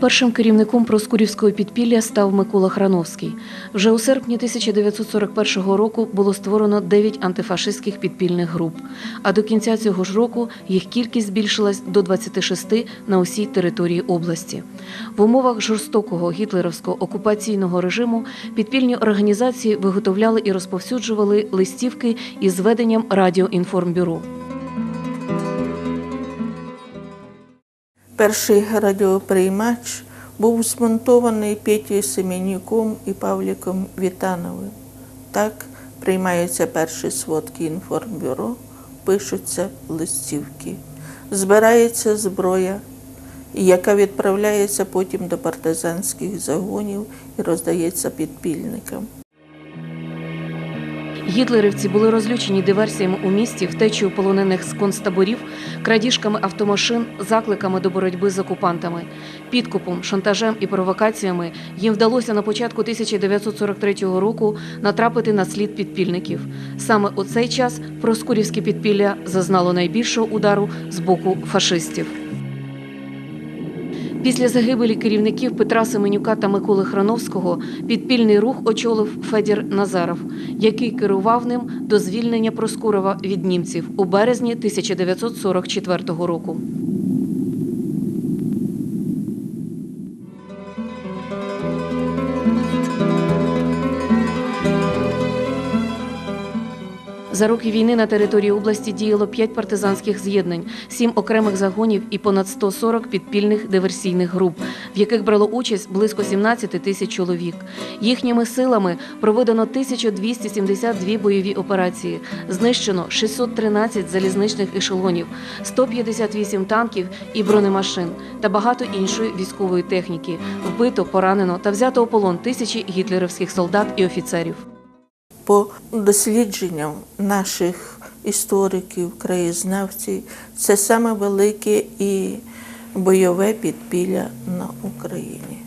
Першим керівником Проскурівського підпілля став Микола Храновський. Вже у серпні 1941 року було створено 9 антифашистських підпільних груп. А до кінця цього ж року їх кількість збільшилась до 26 на усій території області. В умовах жорстокого гітлерівського окупаційного режиму підпільні організації виготовляли і розповсюджували листівки із веденням радіоінформбюро. Перший радіоприймач був змонтований Петєю Семенюком і Павліком Вітановим. Так приймаються перші сводки інформбюро, пишуться листівки, збирається зброя, яка відправляється потім до партизанських загонів і роздається підпільникам. Гітлерівці були розлючені диверсіями у місті, втечею полонених з концтаборів, крадіжками автомашин, закликами до боротьби з окупантами, підкупом, шантажем і провокаціями їм вдалося на початку 1943 року натрапити на слід підпільників. Саме у цей час Проскурівське підпілля зазнало найбільшого удару з боку фашистів. Після загибелі керівників Петра Семенюка та Миколи Храновського підпільний рух очолив Федір Назаров, який керував ним до звільнення Проскурова від німців у березні 1944 року. За роки війни на території області діяло 5 партизанських з'єднань, 7 окремих загонів і понад 140 підпільних диверсійних груп, в яких брало участь близько 17 тисяч чоловік. Їхніми силами проведено 1272 бойові операції, знищено 613 залізничних ешелонів, 158 танків і бронемашин та багато іншої військової техніки. Вбито, поранено та взято у полон тисячі гітлерівських солдат і офіцерів. По дослідженням наших істориків, краєзнавців, це саме велике і бойове підпілля на Україні.